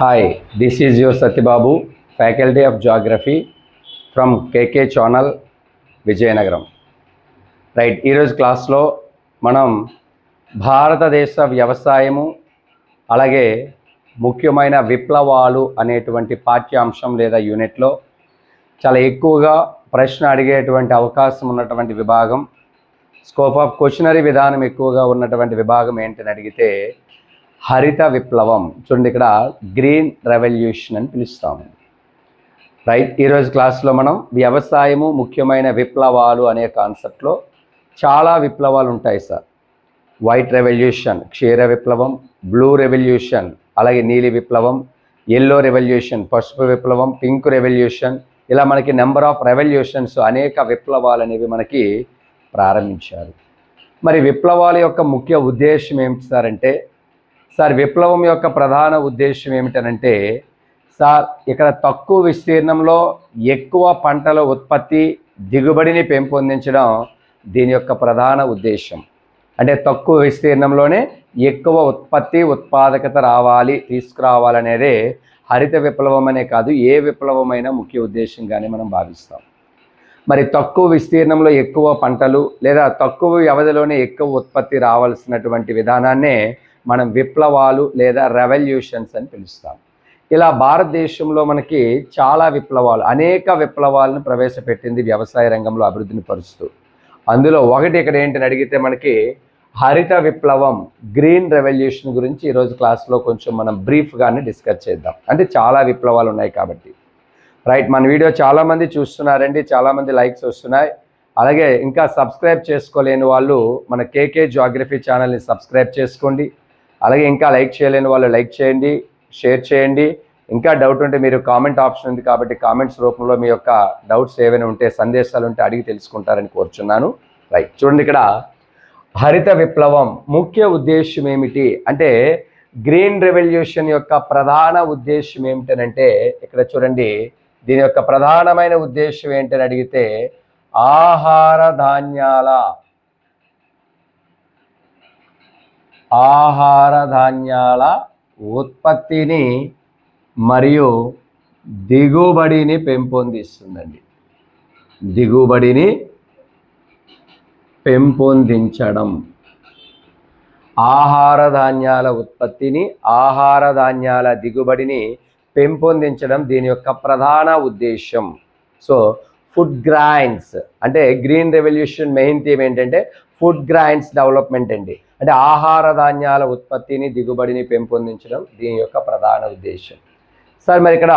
Hi this is your Satyababu faculty of geography from KK channel Vizianagaram right ఈరోజు క్లాస్లో మనం భారతదేశ వ్యవసాయము అలాగే ముఖ్యమైన విప్లవాలు అనేటువంటి పాఠ్యాంశం లేదా యూనిట్లో చాలా ఎక్కువగా ప్రశ్న అడిగేటువంటి అవకాశం ఉన్నటువంటి విభాగం. స్కోప్ ఆఫ్ క్వశ్చనరీ విధానం ఎక్కువగా ఉన్నటువంటి విభాగం ఏంటని అడిగితే హరిత విప్లవం. చూడండి ఇక్కడ గ్రీన్ రెవల్యూషన్ అని పిలుస్తాము రైట్ ఈరోజు క్లాస్లో మనం వ్యవసాయము ముఖ్యమైన విప్లవాలు అనే కాన్సెప్ట్లో చాలా విప్లవాలు ఉంటాయి సార్. వైట్ రెవల్యూషన్ క్షీర విప్లవం బ్లూ రెవల్యూషన్ అలాగే నీలి విప్లవం ఎల్లో రెవల్యూషన్ పసుపు విప్లవం పింక్ రెవల్యూషన్. ఇలా మనకి నెంబర్ ఆఫ్ రెవల్యూషన్స్ అనేక విప్లవాలు అనేవి మనకి ప్రారంభించారు. మరి విప్లవాల యొక్క ముఖ్య ఉద్దేశం ఏమిటి సార్ అంటే సార్ విప్లవం యొక్క ప్రధాన ఉద్దేశం ఏమిటనంటే సార్ ఇక్కడ తక్కువ విస్తీర్ణంలో ఎక్కువ పంటల ఉత్పత్తి దిగుబడిని పెంపొందించడం దీని యొక్క ప్రధాన ఉద్దేశం. అంటే తక్కువ విస్తీర్ణంలోనే ఎక్కువ ఉత్పత్తి ఉత్పాదకత రావాలి తీసుకురావాలనేదే హరిత విప్లవం అనే కాదు ఏ విప్లవమైనా ముఖ్య ఉద్దేశంగానే మనం భావిస్తాం. మరి తక్కువ విస్తీర్ణంలో ఎక్కువ పంటలు లేదా తక్కువ వ్యవధిలోనే ఎక్కువ ఉత్పత్తి రావాల్సినటువంటి విధానాన్నే మనం విప్లవాలు లేదా రెవల్యూషన్స్ అని పిలుస్తాం. ఇలా భారతదేశంలో మనకి చాలా విప్లవాలు అనేక విప్లవాలను ప్రవేశపెట్టింది వ్యవసాయ రంగంలో అభివృద్ధిని పరుస్తూ. అందులో ఒకటి ఇక్కడ ఏంటని అడిగితే మనకి హరిత విప్లవం గ్రీన్ రెవల్యూషన్ గురించి ఈరోజు క్లాస్లో కొంచెం మనం బ్రీఫ్గానే డిస్కస్ చేద్దాం. అంటే చాలా విప్లవాలు ఉన్నాయి కాబట్టి. రైట్ మన వీడియో చాలామంది చూస్తున్నారండి చాలామంది లైక్స్ వస్తున్నాయి. అలాగే ఇంకా సబ్స్క్రైబ్ చేసుకోలేని వాళ్ళు మన కేకే జాగ్రఫీ ఛానల్ని సబ్స్క్రైబ్ చేసుకోండి. అలాగే ఇంకా లైక్ చేయలేని వాళ్ళు లైక్ చేయండి షేర్ చేయండి. ఇంకా డౌట్ ఉంటే మీరు కామెంట్ ఆప్షన్ ఉంది కాబట్టి కామెంట్స్ రూపంలో మీ యొక్క డౌట్స్ ఏవైనా ఉంటే సందేశాలు ఉంటే అడిగి తెలుసుకుంటారని కోరుచున్నాను. రైట్ చూడండి ఇక్కడ. హరిత విప్లవం ముఖ్య ఉద్దేశం ఏమిటి? అంటే గ్రీన్ రెవల్యూషన్ యొక్క ప్రధాన ఉద్దేశం ఏమిటనంటే ఇక్కడ చూడండి. దీని యొక్క ప్రధానమైన ఉద్దేశం ఏంటని అడిగితే ఆహార ధాన్యాల ఆహార ధాన్యాల ఉత్పత్తిని మరియు దిగుబడిని పెంపొందిస్తుందండి. దిగుబడిని పెంపొందించడం. ఆహార ధాన్యాల ఉత్పత్తిని ఆహార ధాన్యాల దిగుబడిని పెంపొందించడం దీని యొక్క ప్రధాన ఉద్దేశం సో ఫుడ్ గ్రాయిన్స్ అంటే గ్రీన్ రెవల్యూషన్ మెయిన్ థీమ్ ఏంటంటే ఫుడ్ గ్రాయిన్స్ డెవలప్మెంట్ అండి. అంటే ఆహార ధాన్యాల ఉత్పత్తిని దిగుబడిని పెంపొందించడం దీని యొక్క ప్రధాన ఉద్దేశం సార్ మరి ఇక్కడ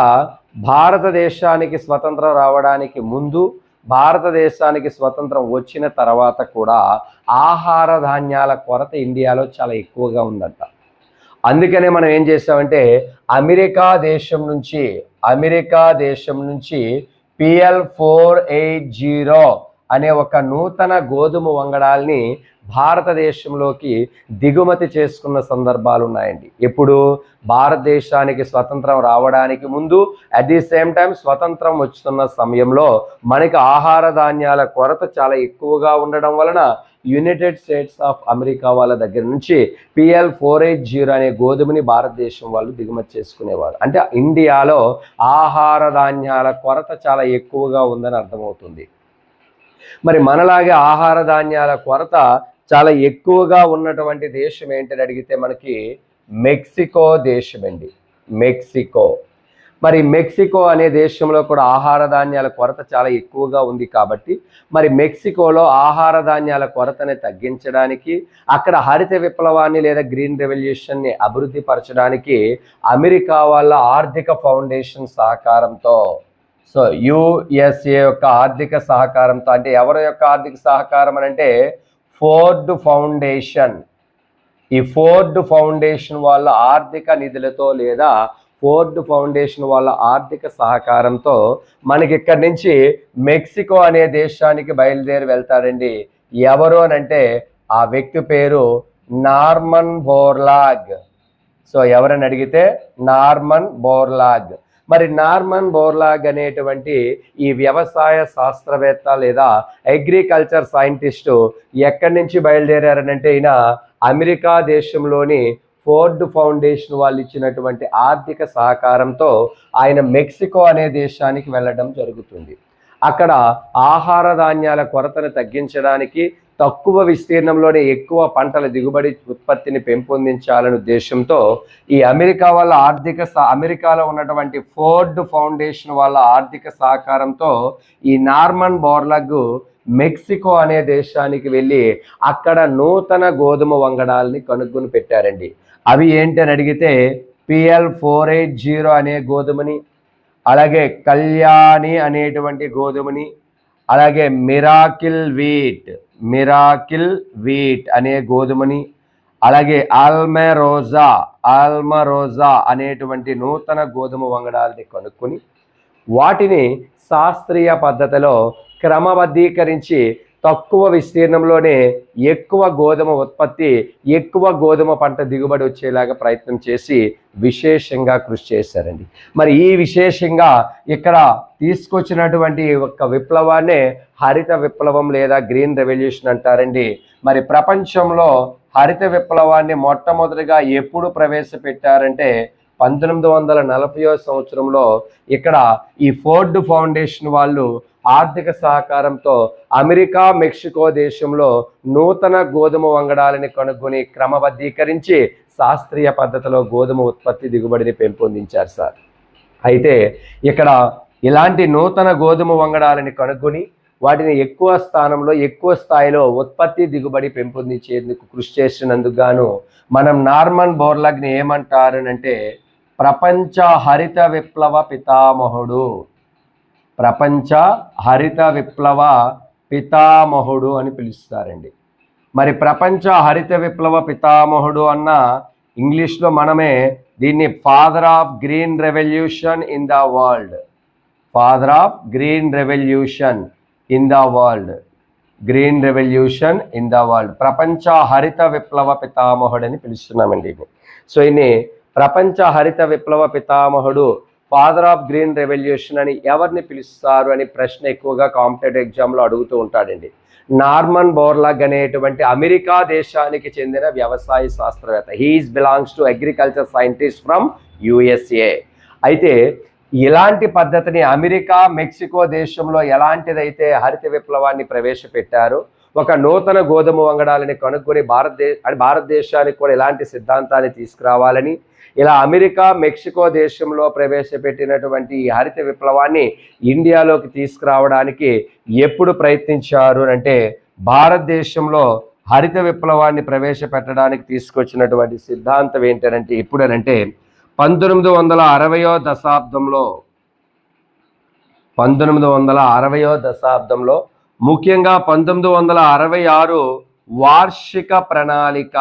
భారతదేశానికి స్వతంత్రం రావడానికి ముందు భారతదేశానికి స్వతంత్రం వచ్చిన తర్వాత కూడా ఆహార ధాన్యాల కొరత ఇండియాలో చాలా ఎక్కువగా ఉందంట. అందుకనే మనం ఏం చేసామంటే అమెరికా దేశం నుంచి అమెరికా దేశం నుంచి పిఎల్ ఫోర్ ఎయిట్ జీరో అనే ఒక నూతన గోధుమ వంగడాల్ని భారతదేశంలోకి దిగుమతి చేసుకున్న సందర్భాలు ఉన్నాయండి. ఎప్పుడు భారతదేశానికి స్వతంత్రం రావడానికి ముందు అట్ ది సేమ్ టైం స్వతంత్రం వస్తున్న సమయంలో మనకి ఆహార ధాన్యాల కొరత చాలా ఎక్కువగా ఉండడం వలన యునైటెడ్ స్టేట్స్ ఆఫ్ అమెరికా వాళ్ళ దగ్గర నుంచి పిఎల్ ఫోర్ ఎయిట్ జీరో అనే గోధుమని భారతదేశం వాళ్ళు దిగుమతి చేసుకునేవారు. అంటే ఇండియాలో ఆహార ధాన్యాల కొరత చాలా ఎక్కువగా ఉందని అర్థమవుతుంది. మరి మనలాగే ఆహార ధాన్యాల కొరత చాలా ఎక్కువగా ఉన్నటువంటి దేశం ఏంటని అడిగితే మనకి మెక్సికో దేశం అండి మెక్సికో. మరి మెక్సికో అనే దేశంలో కూడా ఆహార ధాన్యాల కొరత చాలా ఎక్కువగా ఉంది కాబట్టి మరి మెక్సికోలో ఆహార ధాన్యాల కొరతని తగ్గించడానికి అక్కడ హరిత విప్లవాన్ని లేదా గ్రీన్ రెవల్యూషన్ని అభివృద్ధి పరచడానికి అమెరికా వాళ్ళ ఆర్థిక ఫౌండేషన్ సహకారంతో సో యుఎస్ఏ యొక్క ఆర్థిక సహకారంతో అంటే ఎవరి యొక్క ఆర్థిక సహకారం అని అంటే ఫోర్డ్ ఫౌండేషన్. ఈ ఫోర్డ్ ఫౌండేషన్ వాళ్ళ ఆర్థిక నిధులతో లేదా ఫోర్డ్ ఫౌండేషన్ వాళ్ళ ఆర్థిక సహకారంతో మనకి ఇక్కడి నుంచి మెక్సికో అనే దేశానికి బయలుదేరి వెళ్తారండి ఎవరు అని అంటే ఆ వ్యక్తి పేరు నార్మన్ బోర్లాగ్. సో ఎవరని అడిగితే నార్మన్ బోర్లాగ్. మరి నార్మన్ బోర్లాగ్ అనేటువంటి ఈ వ్యవసాయ శాస్త్రవేత్త లేదా అగ్రికల్చర్ సైంటిస్టు ఎక్కడి నుంచి బయలుదేరారనంటే ఈయన అమెరికా దేశంలోని ఫోర్డ్ ఫౌండేషన్ వాళ్ళు ఇచ్చినటువంటి ఆర్థిక సహకారంతో ఆయన మెక్సికో అనే దేశానికి వెళ్ళడం జరుగుతుంది. అక్కడ ఆహార ధాన్యాల కొరతను తగ్గించడానికి తక్కువ విస్తీర్ణంలోనే ఎక్కువ పంటల దిగుబడి ఉత్పత్తిని పెంపొందించాలనే ఉద్దేశంతో ఈ అమెరికా వాళ్ళ ఆర్థిక సహ- అమెరికాలో ఉన్నటువంటి ఫోర్డ్ ఫౌండేషన్ వాళ్ళ ఆర్థిక సహకారంతో ఈ నార్మన్ బోర్లగ్ మెక్సికో అనే దేశానికి వెళ్ళి అక్కడ నూతన గోధుమ వంగడాలని కనుగొని పెట్టారండి. అవి ఏంటని అడిగితే పిఎల్ ఫోర్ ఎయిట్ జీరో అనే గోధుమని అలాగే కళ్యాణి అనేటువంటి గోధుమని అలాగే మిరాకిల్ వీట్ మిరాకిల్ వీట్ అనే గోధుమని అలాగే ఆల్మెరోజా ఆల్మరోజా అనేటువంటి నూతన గోధుమ వంగడాలని కనుక్కొని వాటిని శాస్త్రీయ పద్ధతిలో క్రమబద్ధీకరించి తక్కువ విస్తీర్ణంలోనే ఎక్కువ గోధుమ ఉత్పత్తి ఎక్కువ గోధుమ పంట దిగుబడి వచ్చేలాగా ప్రయత్నం చేసి విశేషంగా కృషి చేశారండి. మరి ఈ విశేషంగా ఇక్కడ తీసుకొచ్చినటువంటి ఒక విప్లవాన్నే హరిత విప్లవం లేదా గ్రీన్ రెవల్యూషన్ అంటారండి. మరి ప్రపంచంలో హరిత విప్లవాన్ని మొట్టమొదటిగా ఎప్పుడు ప్రవేశపెట్టారంటే పంతొమ్మిది వందల నలభైవ సంవత్సరంలో ఇక్కడ ఈ ఫోర్డ్ ఫౌండేషన్ వాళ్ళు ఆర్థిక సహకారంతో అమెరికా మెక్సికో దేశంలో నూతన గోధుమ వంగడాలని కనుగొని క్రమబద్ధీకరించి శాస్త్రీయ పద్ధతిలో గోధుమ ఉత్పత్తి దిగుబడిని పెంపొందించారు సార్. అయితే ఇక్కడ ఇలాంటి నూతన గోధుమ వంగడాలని కనుగొని వాటిని ఎక్కువ స్థానంలో ఎక్కువ స్థాయిలో ఉత్పత్తి దిగుబడి పెంపొందించేందుకు కృషి చేసినందుకు గాను మనం నార్మన్ బోర్లగ్ని ఏమంటారనంటే ప్రపంచ హరిత విప్లవ పితామహుడు. ప్రపంచ హరిత విప్లవ పితామహుడు అని పిలుస్తారండి. మరి ప్రపంచ హరిత విప్లవ పితామహుడు అన్న ఇంగ్లీష్లో మనమే దీన్ని father of green revolution in the world. Father of green revolution in the world. Green revolution in the world. ప్రపంచ హరిత విప్లవ పితామహుడు అని పిలుస్తున్నామండి. సో ఈయన్ని ప్రపంచ హరిత విప్లవ పితామహుడు ఫాదర్ ఆఫ్ గ్రీన్ రెవల్యూషన్ అని ఎవరిని పిలుస్తారు అని ప్రశ్న ఎక్కువగా కాంపిటేటివ్ ఎగ్జామ్లో అడుగుతూ ఉంటాడండి. నార్మన్ బోర్లాగ్ అనేటువంటి అమెరికా దేశానికి చెందిన వ్యవసాయ శాస్త్రవేత్త. He is belongs to agriculture scientist from USA అయితే ఇలాంటి పద్ధతిని అమెరికా మెక్సికో దేశంలో ఎలాంటిదైతే హరిత విప్లవాన్ని ప్రవేశపెట్టారో ఒక నూతన గోధుమ వంగడాలని కనుక్కొని భారతదేశ భారతదేశానికి కూడా ఇలాంటి సిద్ధాంతాన్ని తీసుకురావాలని ఇలా అమెరికా మెక్సికో దేశంలో ప్రవేశపెట్టినటువంటి ఈ హరిత విప్లవాన్ని ఇండియాలోకి తీసుకురావడానికి ఎప్పుడు ప్రయత్నించారు అంటే భారతదేశంలో హరిత విప్లవాన్ని ప్రవేశపెట్టడానికి తీసుకొచ్చినటువంటి సిద్ధాంతం ఏంటంటే ఎప్పుడనంటే పంతొమ్మిది వందల అరవయో దశాబ్దంలో పంతొమ్మిది వందల అరవయో దశాబ్దంలో ముఖ్యంగా పంతొమ్మిది వందల అరవై ఆరు వార్షిక ప్రణాళిక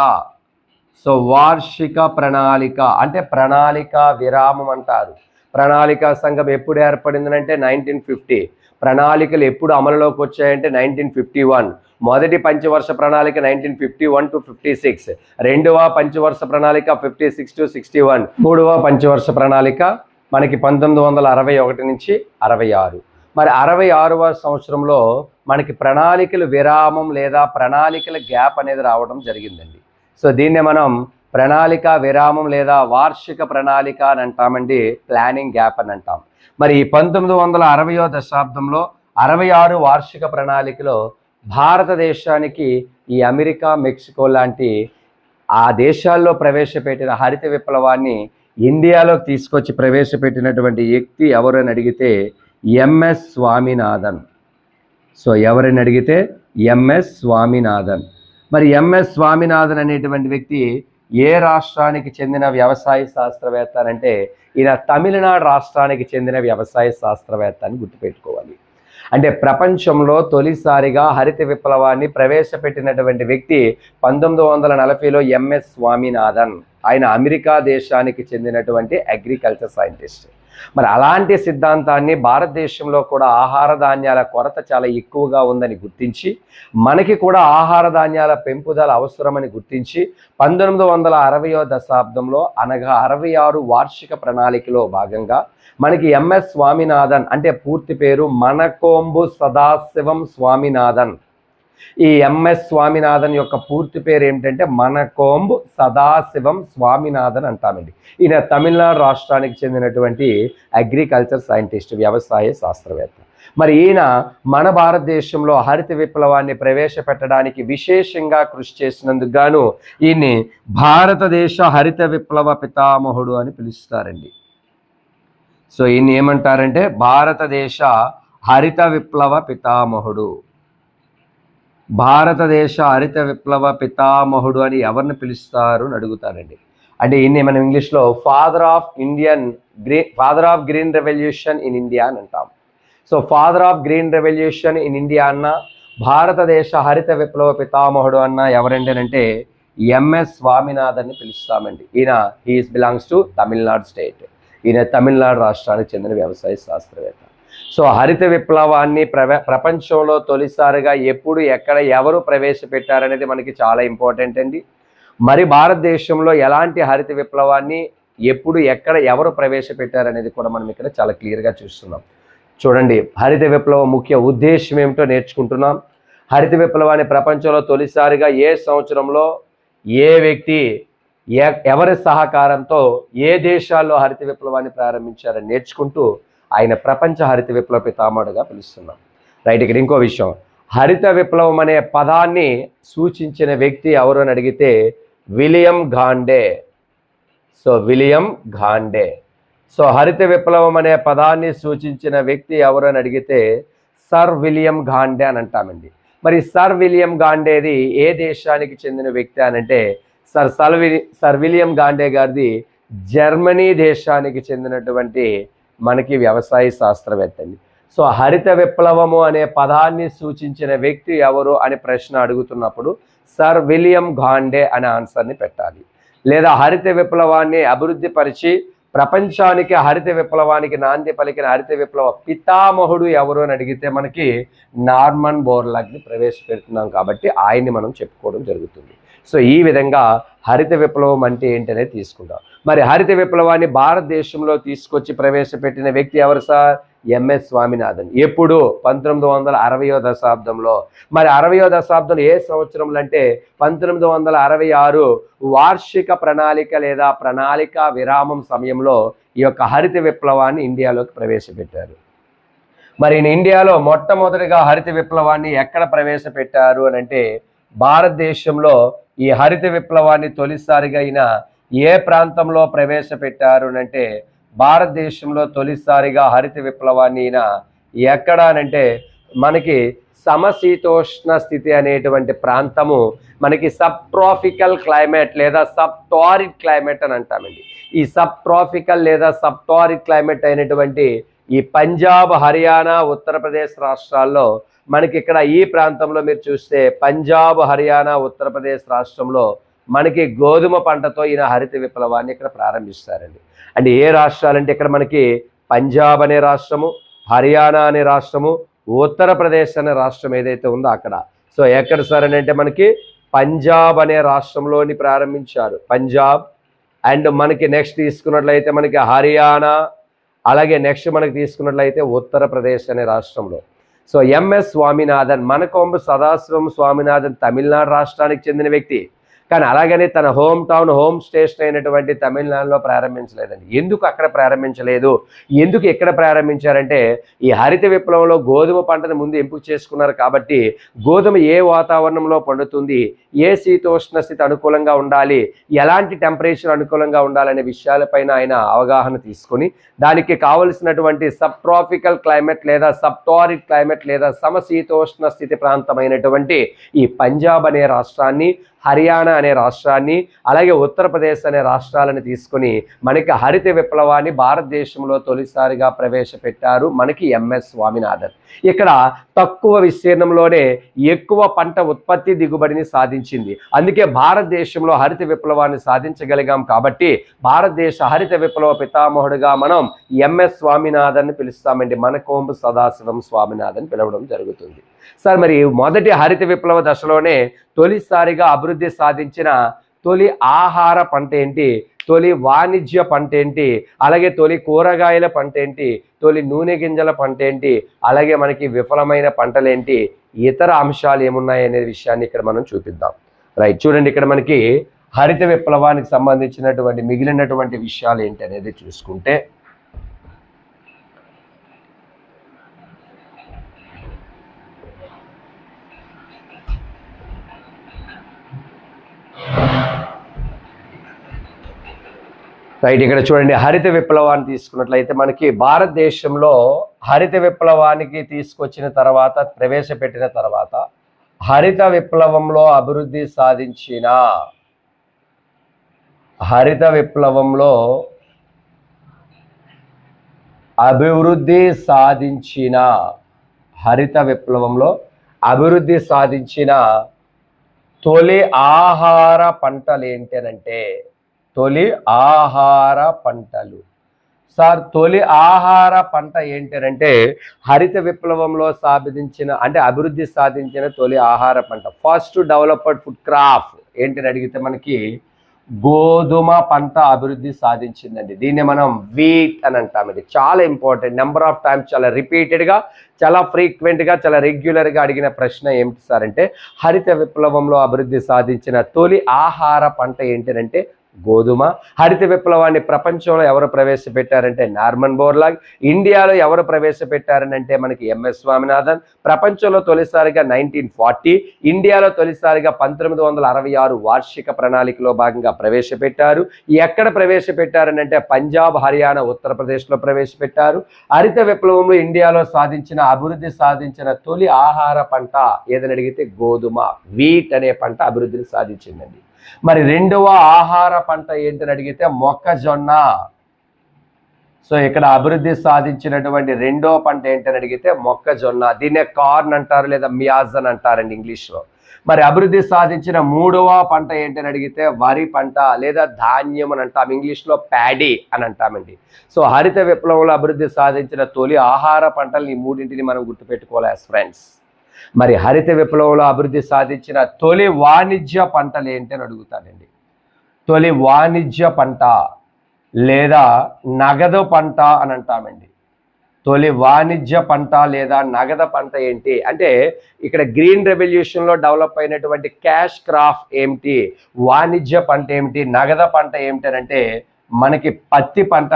సో వార్షిక ప్రణాళిక అంటే ప్రణాళిక విరామం అంటారు. ప్రణాళిక సంఘం ఎప్పుడు ఏర్పడిందంటే నైన్టీన్ ఫిఫ్టీ. ప్రణాళికలు ఎప్పుడు అమలులోకి వచ్చాయంటే నైన్టీన్ ఫిఫ్టీ వన్. మొదటి పంచవర్ష ప్రణాళిక nineteen fifty one to fifty six. రెండవ పంచవర్ష ప్రణాళిక fifty six to sixty one. మూడవ పంచవర్ష ప్రణాళిక మనకి పంతొమ్మిది వందల అరవై ఒకటి నుంచి అరవై ఆరు. మరి అరవై ఆరవ సంవత్సరంలో మనకి ప్రణాళికలు విరామం లేదా ప్రణాళికల గ్యాప్ అనేది రావడం జరిగిందండి. సో దీన్నే మనం ప్రణాళిక విరామం లేదా వార్షిక ప్రణాళిక అని అంటామండి ప్లానింగ్ గ్యాప్ అని అంటాం. మరి ఈ పంతొమ్మిది వందల అరవయో దశాబ్దంలో అరవై ఆరు వార్షిక ప్రణాళికలో భారతదేశానికి ఈ అమెరికా మెక్సికో లాంటి ఆ దేశాల్లో ప్రవేశపెట్టిన హరిత విప్లవాన్ని ఇండియాలోకి తీసుకొచ్చి ప్రవేశపెట్టినటువంటి వ్యక్తి ఎవరని అడిగితే ఎంఎస్ స్వామినాథన్. సో ఎవరని అడిగితే ఎంఎస్ స్వామినాథన్. మరి ఎంఎస్ స్వామినాథన్ అనేటువంటి వ్యక్తి ఏ రాష్ట్రానికి చెందిన వ్యవసాయ శాస్త్రవేత్త అని అంటే ఈయన తమిళనాడు రాష్ట్రానికి చెందిన వ్యవసాయ శాస్త్రవేత్త అని గుర్తుపెట్టుకోవాలి. అంటే ప్రపంచంలో తొలిసారిగా హరిత విప్లవాన్ని ప్రవేశపెట్టినటువంటి వ్యక్తి పంతొమ్మిది వందల నలభైలో ఎంఎస్ స్వామినాథన్. ఆయన అమెరికా దేశానికి చెందినటువంటి అగ్రికల్చర్ సైంటిస్ట్. మరి అలాంటి సిద్ధాంతాన్ని భారతదేశంలో కూడా ఆహార ధాన్యాల కొరత చాలా ఎక్కువగా ఉందని గుర్తించి మనకి కూడా ఆహార ధాన్యాల పెంపుదల అవసరమని గుర్తించి పంతొమ్మిది వందల అరవయో దశాబ్దంలో అనగా అరవై ఆరు వార్షిక ప్రణాళికలో భాగంగా మనకి ఎంఎస్ స్వామినాథన్ అంటే పూర్తి పేరు మనకోంబు సదాశివం స్వామినాథన్. ఈ ఎంఎస్ స్వామినాథన్ యొక్క పూర్తి పేరు ఏమిటంటే మనకోంబు సదాశివం స్వామినాథన్ అంటామండి. ఈయన తమిళనాడు రాష్ట్రానికి చెందినటువంటి అగ్రికల్చర్ సైంటిస్ట్ వ్యవసాయ శాస్త్రవేత్త. మరి ఈయన మన భారతదేశంలో హరిత విప్లవాన్ని ప్రవేశపెట్టడానికి విశేషంగా కృషి చేసినందుకు గాను ఈయన్ని భారతదేశ హరిత విప్లవ పితామహుడు అని పిలుస్తారండి. సో ఈయన ఏమంటారంటే భారతదేశ హరిత విప్లవ పితామహుడు. భారతదేశ హరిత విప్లవ పితామహుడు అని ఎవరిని పిలుస్తారు అని అడుగుతారండి. అంటే ఈయన్ని మనం ఇంగ్లీష్లో father of Indian green father of green revolution in India అని అంటాం. So father of green revolution in India అన్న భారతదేశ హరిత విప్లవ పితామహుడు అన్న ఎవరంటేనంటే ఎంఎస్ స్వామినాథన్ పిలుస్తామండి. ఈయన he's belongs to Tamil Nadu state. ఈయన తమిళనాడు రాష్ట్రానికి చెందిన వ్యవసాయ శాస్త్రవేత్త. సో హరిత విప్లవాన్ని ప్రపంచంలో తొలిసారిగా ఎప్పుడు ఎక్కడ ఎవరు ప్రవేశపెట్టారనేది మనకి చాలా ఇంపార్టెంట్ అండి. మరి భారతదేశంలో ఎలాంటి హరిత విప్లవాన్ని ఎప్పుడు ఎక్కడ ఎవరు ప్రవేశపెట్టారనేది కూడా మనం ఇక్కడ చాలా క్లియర్గా చూస్తున్నాం. చూడండి హరిత విప్లవం ముఖ్య ఉద్దేశం ఏమిటో నేర్చుకుంటున్నాం. హరిత విప్లవాన్ని ప్రపంచంలో తొలిసారిగా ఏ సంవత్సరంలో ఏ వ్యక్తి ఎవరి సహకారంతో ఏ దేశాల్లో హరిత విప్లవాన్ని ప్రారంభించారని నేర్చుకుంటూ ఆయన ప్రపంచ హరిత విప్లవ పితామహుడుగా పిలుస్తున్నాం. రైట్ ఇక్కడ ఇంకో విషయం. హరిత విప్లవం అనే పదాన్ని సూచించిన వ్యక్తి ఎవరు అని అడిగితే William Gaud. So William Gaud. So హరిత విప్లవం అనే పదాన్ని సూచించిన వ్యక్తి ఎవరు అని అడిగితే సర్ విలియం గాండే అని అంటామండి. మరి సర్ విలియం గాండేది ఏ దేశానికి చెందిన వ్యక్తి అని అంటే sir sir sir William Gaud గారిది జర్మనీ దేశానికి చెందినటువంటి మనకి వ్యవసాయ శాస్త్రవేత్త అండి సో హరిత విప్లవము అనే పదాన్ని సూచించిన వ్యక్తి ఎవరు అని ప్రశ్న అడుగుతున్నప్పుడు సర్ విలియం గాండే అనే ఆన్సర్ని పెట్టాలి. లేదా హరిత విప్లవాన్ని అభివృద్ధిపరిచి ప్రపంచానికి హరిత విప్లవానికి నాంది పలికిన హరిత విప్లవ పితామహుడు ఎవరు అని అడిగితే మనకి నార్మన్ బోర్లాగ్ని ప్రవేశపెడుతున్నాం కాబట్టి ఆయన్ని మనం చెప్పుకోవడం జరుగుతుంది. సో ఈ విధంగా హరిత విప్లవం అంటే ఏంటనేది తీసుకుందాం. మరి హరిత విప్లవాన్ని భారతదేశంలో తీసుకొచ్చి ప్రవేశపెట్టిన వ్యక్తి ఎవరు సార్? ఎంఎస్ స్వామినాథన్. ఎప్పుడు? పంతొమ్మిది వందల అరవయో దశాబ్దంలో. మరి అరవయో దశాబ్దంలో ఏ సంవత్సరంలో అంటే పంతొమ్మిది వందల అరవై ఆరు వార్షిక ప్రణాళిక లేదా ప్రణాళిక విరామం సమయంలో ఈ యొక్క హరిత విప్లవాన్ని ఇండియాలోకి ప్రవేశపెట్టారు. మరి ఇండియాలో మొట్టమొదటిగా హరిత విప్లవాన్ని ఎక్కడ ప్రవేశపెట్టారు అని అంటే భారతదేశంలో ఈ హరిత విప్లవాన్ని తొలిసారిగా అయిన ఏ ప్రాంతంలో ప్రవేశపెట్టారు అంటే భారతదేశంలో తొలిసారిగా హరిత విప్లవాన్ని ఈయన ఎక్కడానంటే మనకి సమశీతోష్ణ స్థితి అనేటువంటి ప్రాంతము మనకి సబ్ ట్రాఫికల్ క్లైమేట్ లేదా సబ్ టారిడ్ క్లైమేట్ అని అంటామండి. ఈ సబ్ ట్రాఫికల్ లేదా సబ్ టారిడ్ క్లైమేట్ అయినటువంటి ఈ పంజాబ్ హర్యానా ఉత్తరప్రదేశ్ రాష్ట్రాల్లో మనకి ఇక్కడ ఈ ప్రాంతంలో మీరు చూస్తే పంజాబ్ హర్యానా ఉత్తరప్రదేశ్ రాష్ట్రంలో మనకి గోధుమ పంటతో ఈయన హరిత విప్లవాన్ని ఇక్కడ ప్రారంభిస్తారండి. అంటే ఏ రాష్ట్రాలంటే ఇక్కడ మనకి పంజాబ్ అనే రాష్ట్రము హర్యానా అనే రాష్ట్రము ఉత్తరప్రదేశ్ అనే రాష్ట్రం ఏదైతే ఉందో అక్కడ. సో ఎక్కడ సార్ అని అంటే మనకి పంజాబ్ అనే రాష్ట్రంలోని ప్రారంభించారు. పంజాబ్ అండ్ మనకి నెక్స్ట్ తీసుకున్నట్లయితే మనకి హర్యానా అలాగే నెక్స్ట్ మనకి తీసుకున్నట్లయితే ఉత్తరప్రదేశ్ అనే రాష్ట్రంలో. సో ఎంఎస్ స్వామినాథన్ మనకొంబ సదాశివం స్వామినాథన్ తమిళనాడు రాష్ట్రానికి చెందిన వ్యక్తి. కానీ అలాగనే తన హోమ్ టౌన్ హోమ్ స్టేషన్ అయినటువంటి తమిళనాడులో ప్రారంభించలేదండి. ఎందుకు అక్కడ ప్రారంభించలేదు? ఎందుకు ఎక్కడ ప్రారంభించారంటే ఈ హరిత విప్లవంలో గోధుమ పంటను ముందు ఎంపిక చేసుకున్నారు కాబట్టి గోధుమ ఏ వాతావరణంలో పండుతుంది ఏ శీతోష్ణ స్థితి అనుకూలంగా ఉండాలి ఎలాంటి టెంపరేచర్ అనుకూలంగా ఉండాలనే విషయాలపైన ఆయన అవగాహన తీసుకొని దానికి కావలసినటువంటి సబ్ ట్రాపికల్ క్లైమేట్ లేదా సబ్ టారిడ్ క్లైమేట్ లేదా సమశీతోష్ణ స్థితి ప్రాంతమైనటువంటి ఈ పంజాబ్ అనే రాష్ట్రాన్ని హర్యానా అనే రాష్ట్రాన్ని అలాగే ఉత్తరప్రదేశ్ అనే రాష్ట్రాలను తీసుకొని మనకి హరిత విప్లవాన్ని భారతదేశంలో తొలిసారిగా ప్రవేశపెట్టారు మనకి ఎంఎస్ స్వామినాథన్. ఇక్కడ తక్కువ విస్తీర్ణంలోనే ఎక్కువ పంట ఉత్పత్తి దిగుబడిని సాధించింది. అందుకే భారతదేశంలో హరిత విప్లవాన్ని సాధించగలిగాం కాబట్టి భారతదేశ హరిత విప్లవ పితామహుడుగా మనం ఎంఎస్ స్వామినాథన్ పిలుస్తామండి. మన కోంబు సదాశివం స్వామినాథన్ పిలవడం జరుగుతుంది. సార్ మరి మొదటి హరిత విప్లవ దశలోనే తొలిసారిగా అభివృద్ధి సాధించిన తొలి ఆహార పంట ఏంటి? తొలి వాణిజ్య పంట ఏంటి? అలాగే తొలి కూరగాయల పంట ఏంటి? తొలి నూనె గింజల పంట ఏంటి? అలాగే మనకి విఫలమైన పంటలేంటి ఇతర అంశాలు ఏమున్నాయి అనే విషయాన్ని ఇక్కడ మనం చూపిద్దాం. రైట్ చూడండి ఇక్కడ మనకి హరిత విప్లవానికి సంబంధించినటువంటి మిగిలినటువంటి విషయాలు ఏంటి అనేది చూసుకుంటే రైట్ ఇక్కడ చూడండి హరిత విప్లవాన్ని తీసుకున్నట్లయితే మనకి భారతదేశంలో హరిత విప్లవానికి తీసుకొచ్చిన తర్వాత ప్రవేశపెట్టిన తర్వాత హరిత విప్లవంలో అభివృద్ధి సాధించిన హరిత విప్లవంలో అభివృద్ధి సాధించిన హరిత విప్లవంలో అభివృద్ధి సాధించిన తొలి ఆహార పంటలు ఏంటనంటే తొలి ఆహార పంటలు. సార్ తొలి ఆహార పంట ఏంటంటే హరిత విప్లవంలో సాధించిన అంటే అభివృద్ధి సాధించిన తొలి ఆహార పంట. ఫస్ట్ డెవలప్డ్ ఫుడ్ క్రాఫ్ట్ ఏంటని అడిగితే మనకి గోధుమ పంట అభివృద్ధి సాధించిందండి. దీన్ని మనం వీట్ అని అంటాం. ఇది చాలా ఇంపార్టెంట్. నెంబర్ ఆఫ్ టైమ్స్ చాలా రిపీటెడ్గా చాలా ఫ్రీక్వెంట్గా చాలా రెగ్యులర్గా అడిగిన ప్రశ్న ఏమిటి సార్ అంటే హరిత విప్లవంలో అభివృద్ధి సాధించిన తొలి ఆహార పంట ఏంటంటే గోధుమ. హరిత విప్లవాన్ని ప్రపంచంలో ఎవరు ప్రవేశపెట్టారంటే నార్మన్ బోర్లాగ్. ఇండియాలో ఎవరు ప్రవేశపెట్టారనంటే మనకి ఎంఎస్ స్వామినాథన్. ప్రపంచంలో తొలిసారిగా నైన్టీన్ ఫార్టీ. ఇండియాలో తొలిసారిగా పంతొమ్మిది వందల అరవై ఆరు వార్షిక ప్రణాళికలో భాగంగా ప్రవేశపెట్టారు. ఎక్కడ ప్రవేశపెట్టారనంటే పంజాబ్ హర్యానా ఉత్తరప్రదేశ్లో ప్రవేశపెట్టారు. హరిత విప్లవంలో ఇండియాలో సాధించిన అభివృద్ధి సాధించిన తొలి ఆహార పంట ఏదని అడిగితే గోధుమ. వీట్ అనే పంట అభివృద్ధిని సాధించిందండి. మరి రెండవ ఆహార పంట ఏంటని అడిగితే మొక్కజొన్న. సో ఇక్కడ అభివృద్ధి సాధించినటువంటి రెండో పంట ఏంటని అడిగితే మొక్కజొన్న. దీన్నే కార్న్ అంటారు లేదా మియాజ్ అని అంటారండి ఇంగ్లీష్లో. మరి అభివృద్ధి సాధించిన మూడవ పంట ఏంటని అడిగితే వరి పంట లేదా ధాన్యం అని అంటాం. ఇంగ్లీష్లో ప్యాడీ అని అంటామండి. సో హరిత విప్లవంలో అభివృద్ధి సాధించిన తొలి ఆహార పంటలు ఈ మూడింటిని మనం గుర్తుపెట్టుకోవాలి ఫ్రెండ్స్. మరి హరిత విప్లవంలో అభివృద్ధి సాధించిన తొలి వాణిజ్య పంటలు ఏంటి అని అడుగుతానండి. తొలి వాణిజ్య పంట లేదా నగదు పంట అని అంటామండి. తొలి వాణిజ్య పంట లేదా నగద పంట ఏంటి? అంటే ఇక్కడ గ్రీన్ రెవల్యూషన్లో డెవలప్ అయినటువంటి క్యాష్ క్రాఫ్ ఏమిటి? వాణిజ్య పంట ఏమిటి? నగద పంట ఏమిటి అంటే మనకి పత్తి పంట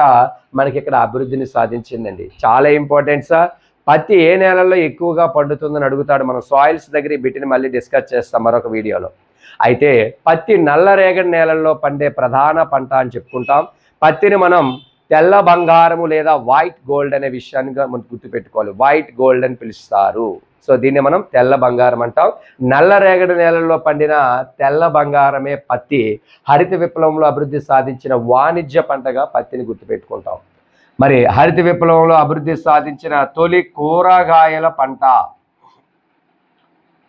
మనకి ఇక్కడ అభివృద్ధిని సాధించిందండి. చాలా ఇంపార్టెంట్ సార్. పత్తి ఏ నేలల్లో ఎక్కువగా పండుతుందని అడుగుతాడు మనం సాయిల్స్ దగ్గర ఈ బిట్టిని మళ్ళీ డిస్కస్ చేస్తాం మరొక వీడియోలో. అయితే పత్తి నల్లరేగడి నేలల్లో పండే ప్రధాన పంట అని చెప్పుకుంటాం. పత్తిని మనం తెల్ల బంగారము లేదా వైట్ గోల్డ్ అనే విషయాన్ని మనం గుర్తుపెట్టుకోవాలి. వైట్ గోల్డ్ అని పిలుస్తారు. సో దీన్ని మనం తెల్ల బంగారం అంటాం. నల్ల రేగడి నేలల్లో పండిన తెల్ల బంగారమే పత్తి హరిత విప్లవంలో అభివృద్ధి సాధించిన వాణిజ్య పంటగా పత్తిని గుర్తుపెట్టుకుంటాం. మరి హరిత విప్లవంలో అభివృద్ధి సాధించిన తొలి కూరగాయల పంట.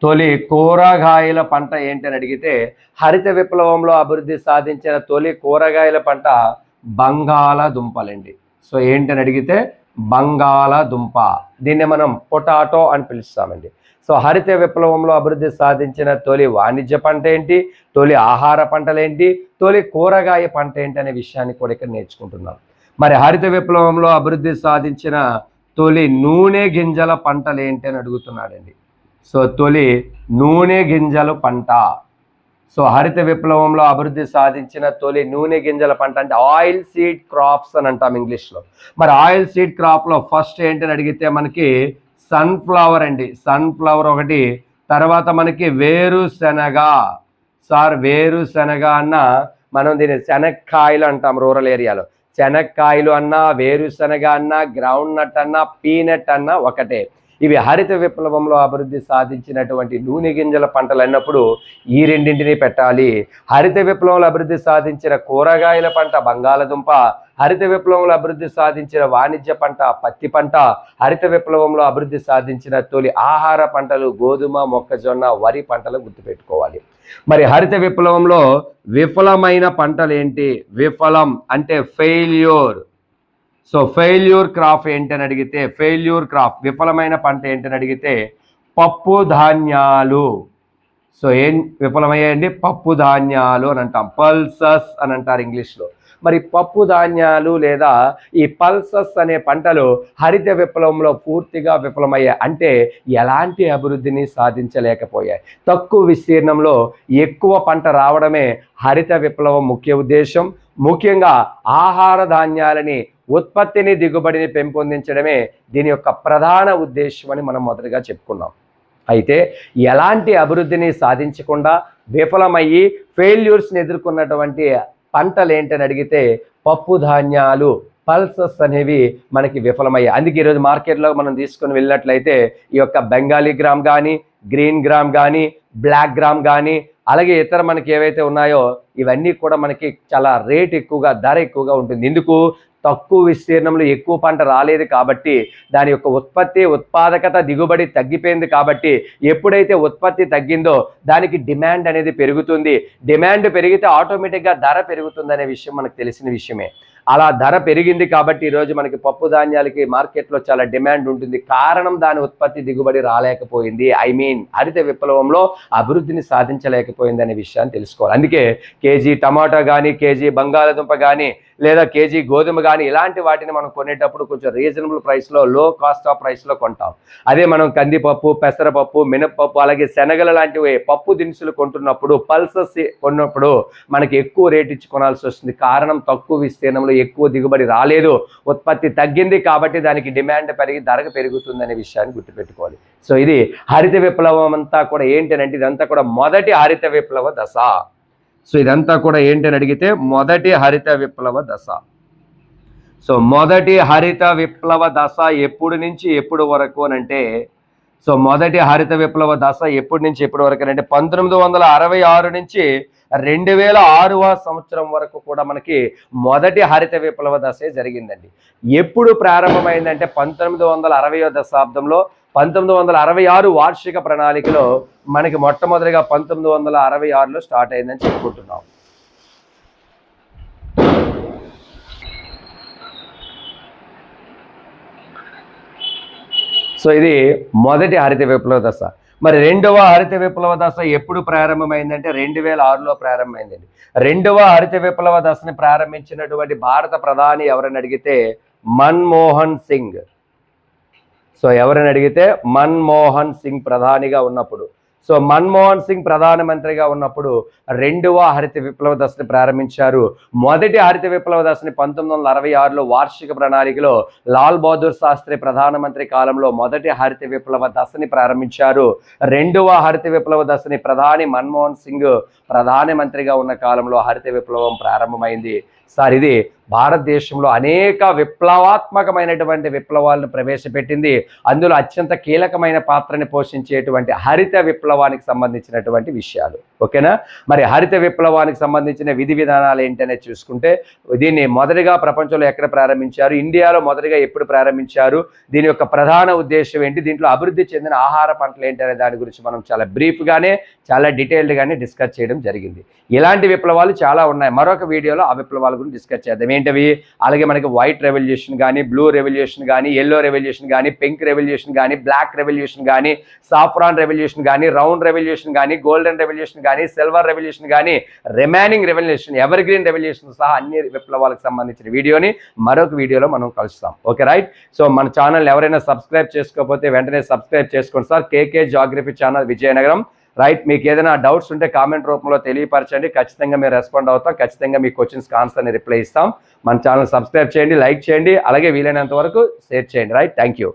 తొలి కూరగాయల పంట ఏంటని అడిగితే హరిత విప్లవంలో అభివృద్ధి సాధించిన తొలి కూరగాయల పంట బంగాళాదుంపలండి. సో ఏంటని అడిగితే బంగాళాదుంప. దీన్ని మనం పొటాటో అని పిలుస్తామండి. సో హరిత విప్లవంలో అభివృద్ధి సాధించిన తొలి వాణిజ్య పంట ఏంటి? తొలి ఆహార పంటలేంటి? తొలి కూరగాయ పంట ఏంటి అనే విషయాన్ని కూడా ఇక్కడ నేర్చుకుంటున్నాం. మరి హరిత విప్లవంలో అభివృద్ధి సాధించిన తొలి నూనె గింజల పంటలు ఏంటి అని అడుగుతున్నాడండి. సో తొలి నూనె గింజల పంట. సో హరిత విప్లవంలో అభివృద్ధి సాధించిన తొలి నూనె గింజల పంట అంటే ఆయిల్ సీడ్ క్రాప్స్ అని అంటాం ఇంగ్లీష్లో. మరి ఆయిల్ సీడ్ క్రాప్లో ఫస్ట్ ఏంటని అడిగితే మనకి సన్ఫ్లవర్ అండి. సన్ఫ్లవర్ ఒకటి తర్వాత మనకి వేరుశనగ సార్ వేరుశనగ అన్న మనం దీన్ని శనక్కాయలు అంటాం రూరల్ ఏరియాలో. శనక్కాయలు అన్నా వేరుశనగ అన్నా గ్రౌండ్ నట్ అన్నా పీనట్ అన్నా ఒకటే. ఇవి హరిత విప్లవంలో అభివృద్ధి సాధించినటువంటి నూనె గింజల పంటలు అన్నప్పుడు ఈ రెండింటిని పెట్టాలి. హరిత విప్లవంలో అభివృద్ధి సాధించిన కూరగాయల పంట బంగాళదుంప హరిత విప్లవంలో అభివృద్ధి సాధించిన వాణిజ్య పంట పత్తి పంట హరిత విప్లవంలో అభివృద్ధి సాధించిన తొలి ఆహార పంటలు గోధుమ మొక్కజొన్న వరి పంటలు గుర్తుపెట్టుకోవాలి. మరి హరిత విప్లవంలో విఫలమైన పంటలు ఏంటి విఫలం అంటే ఫెయిల్యూర్. సో ఫెయిల్యూర్ క్రాప్ ఏంటని అడిగితే ఫెయిల్యూర్ క్రాప్ విఫలమైన పంట ఏంటని అడిగితే పప్పు ధాన్యాలు. సో ఏం విఫలమయ్యాయండి? పప్పు ధాన్యాలు అని అంటాం. పల్సస్ అని అంటారు ఇంగ్లీష్లో. మరి పప్పు ధాన్యాలు లేదా ఈ పల్సస్ అనే పంటలు హరిత విప్లవంలో పూర్తిగా విఫలమయ్యాయి. అంటే ఎలాంటి అభివృద్ధిని సాధించలేకపోయాయి. తక్కువ విస్తీర్ణంలో ఎక్కువ పంట రావడమే హరిత విప్లవం ముఖ్య ఉద్దేశం. ముఖ్యంగా ఆహార ధాన్యాలని ఉత్పత్తిని దిగుబడిని పెంపొందించడమే దీని యొక్క ప్రధాన ఉద్దేశం అని మనం మొదటగా చెప్పుకున్నాం. అయితే ఎలాంటి అభివృద్ధిని సాధించకుండా విఫలమయ్యి ఫెయిల్యూర్స్ని ఎదుర్కొన్నటువంటి పంటలు ఏంటని అడిగితే పప్పు ధాన్యాలు పల్సస్ అనేవి మనకి విఫలమయ్యాయి. అందుకే ఈరోజు మార్కెట్లో మనం తీసుకొని వెళ్ళినట్లయితే ఈ యొక్క బెంగాలీ గ్రామ్ కానీ గ్రీన్ గ్రామ్ కానీ బ్లాక్ గ్రామ్ కానీ అలాగే ఇతర మనకి ఏవైతే ఉన్నాయో ఇవన్నీ కూడా మనకి చాలా రేట్ ఎక్కువగా ధర ఎక్కువగా ఉంటుంది. ఎందుకు? తక్కువ విస్తీర్ణంలో ఎక్కువ పంట రాలేదు కాబట్టి దాని యొక్క ఉత్పత్తి ఉత్పాదకత దిగుబడి తగ్గిపోయింది కాబట్టి ఎప్పుడైతే ఉత్పత్తి తగ్గిందో దానికి డిమాండ్ అనేది పెరుగుతుంది. డిమాండ్ పెరిగితే ఆటోమేటిక్గా ధర పెరుగుతుంది అనే విషయం మనకు తెలిసిన విషయమే. అలా ధర పెరిగింది కాబట్టి ఈరోజు మనకి పప్పు ధాన్యాలకి మార్కెట్లో చాలా డిమాండ్ ఉంటుంది. కారణం దాని ఉత్పత్తి దిగుబడి రాలేకపోయింది. ఐ మీన్ హరిత విప్లవంలో అభివృద్ధిని సాధించలేకపోయింది అనే విషయాన్ని తెలుసుకోవాలి. అందుకే కేజీ టమాటా కానీ కేజీ బంగాళాదుంప కానీ లేదా కేజీ గోధుమ కానీ ఇలాంటి వాటిని మనం కొనేటప్పుడు కొంచెం రీజనబుల్ ప్రైస్లో లో కాస్ట్ ఆఫ్ ప్రైస్లో కొంటాం. అదే మనం కందిపప్పు పెసరపప్పు మినప్పప్పు అలాగే శనగలు లాంటివి పప్పు దినుసులు కొంటున్నప్పుడు పల్సస్ కొన్నప్పుడు మనకి ఎక్కువ రేట్ ఇచ్చి కొనాల్సి వస్తుంది. కారణం తక్కువ విస్తీర్ణంలో ఎక్కువ దిగుబడి రాలేదు. ఉత్పత్తి తగ్గింది కాబట్టి దానికి డిమాండ్ పెరిగి ధరకు పెరుగుతుందనే విషయాన్ని గుర్తుపెట్టుకోవాలి. సో ఇది హరిత విప్లవం అంతా కూడా ఏంటంటే ఇదంతా కూడా మొదటి హరిత విప్లవ దశ. సో ఇదంతా కూడా ఏంటని అడిగితే మొదటి హరిత విప్లవ దశ. సో మొదటి హరిత విప్లవ దశ ఎప్పుడు నుంచి ఎప్పుడు వరకు అని అంటే సో మొదటి హరిత విప్లవ దశ ఎప్పటి నుంచి ఎప్పటి వరకు అని అంటే పంతొమ్మిది వందల అరవై ఆరు నుంచి రెండు వేల ఆరవ సంవత్సరం వరకు కూడా మనకి మొదటి హరిత విప్లవ దశే జరిగిందండి. ఎప్పుడు ప్రారంభమైందంటే పంతొమ్మిది వందల అరవయో దశాబ్దంలో పంతొమ్మిది వందల అరవై ఆరు వార్షిక ప్రణాళికలో మనకి మొట్టమొదటిగా పంతొమ్మిది వందల అరవై ఆరులో స్టార్ట్ అయిందని చెప్పుకుంటున్నాం. సో ఇది మొదటి హరిత విప్లవ దశ. మరి రెండవ హరిత విప్లవ దశ ఎప్పుడు ప్రారంభమైందంటే రెండు వేల ఆరులో ప్రారంభమైందండి. రెండవ హరిత విప్లవ దశని ప్రారంభించినటువంటి భారత ప్రధాని ఎవరని అడిగితే మన్మోహన్ సింగ్. సో ఎవరిని అడిగితే మన్మోహన్ సింగ్ ప్రధానిగా ఉన్నప్పుడు. సో మన్మోహన్ సింగ్ ప్రధానమంత్రిగా ఉన్నప్పుడు రెండవ హరిత విప్లవ దశని ప్రారంభించారు. మొదటి హరిత విప్లవ దశని పంతొమ్మిది వందల అరవై ఆరులో వార్షిక ప్రణాళికలో లాల్ బహదూర్ శాస్త్రి ప్రధానమంత్రి కాలంలో మొదటి హరిత విప్లవ దశని ప్రారంభించారు. రెండవ హరిత విప్లవ దశని ప్రధాని మన్మోహన్ సింగ్ ప్రధానమంత్రిగా ఉన్న కాలంలో హరిత విప్లవం ప్రారంభమైంది. సార్ ఇది భారతదేశంలో అనేక విప్లవాత్మకమైనటువంటి విప్లవాలను ప్రవేశపెట్టింది. అందులో అత్యంత కీలకమైన పాత్రని పోషించేటువంటి హరిత విప్లవానికి సంబంధించినటువంటి విషయాలు. ఓకేనా? మరి హరిత విప్లవానికి సంబంధించిన విధి విధానాలు ఏంటనేది చూసుకుంటే దీన్ని మొదటిగా ప్రపంచంలో ఎక్కడ ప్రారంభించారు? ఇండియాలో మొదటిగా ఎప్పుడు ప్రారంభించారు? దీని యొక్క ప్రధాన ఉద్దేశం ఏంటి? దీంట్లో అభివృద్ధి చెందిన ఆహార పంటలు ఏంటి దాని గురించి మనం చాలా బ్రీఫ్గానే చాలా డీటెయిల్డ్గానే డిస్కస్ చేయడం జరిగింది. ఇలాంటి విప్లవాలు చాలా ఉన్నాయి. మరొక వీడియోలో ఆ విప్లవాల గురించి డిస్కస్ చేద్దాం. ఏంటవి అలాగే మనకి వైట్ రెవల్యూషన్ కానీ బ్లూ రెవల్యూషన్ కానీ ఎల్లో రెవల్యూషన్ కానీ పింక్ రెవల్యూషన్ కానీ బ్లాక్ రెవల్యూషన్ కానీ సాఫ్రాన్ రెవల్యూషన్ కానీ రౌండ్ రెవల్యూషన్ కానీ గోల్డెన్ రెవల్యూషన్ కానీ సిల్వర్ రెవల్యూషన్ కానీ remaining revolution evergreen revolution సహా అన్ని విప్లవాలకు సంబంధించిన వీడియోని మరొక వీడియోలో మనం కలుస్తాం. ఓకే రైట్ సో మన ఛానల్ ఎవరైనా సబ్స్క్రైబ్ చేసుకోకపోతే వెంటనే సబ్స్క్రైబ్ చేసుకోండి sir. KK geography channel Vizianagaram. Right మీకు ఏదైనా డౌట్స్ ఉంటే కామెంట్ రూపంలో తెలియపరచండి. ఖచ్చితంగా మేము రెస్పాండ్ అవుతాం. ఖచ్చితంగా మీ క్వశ్చన్స్కి ఆన్సర్ని రిప్లై ఇస్తాం. మన ఛానల్ సబ్స్క్రైబ్ చేయండి లైక్ చేయండి అలాగే వీలైనంత వరకు షేర్ చేయండి. Right thank you.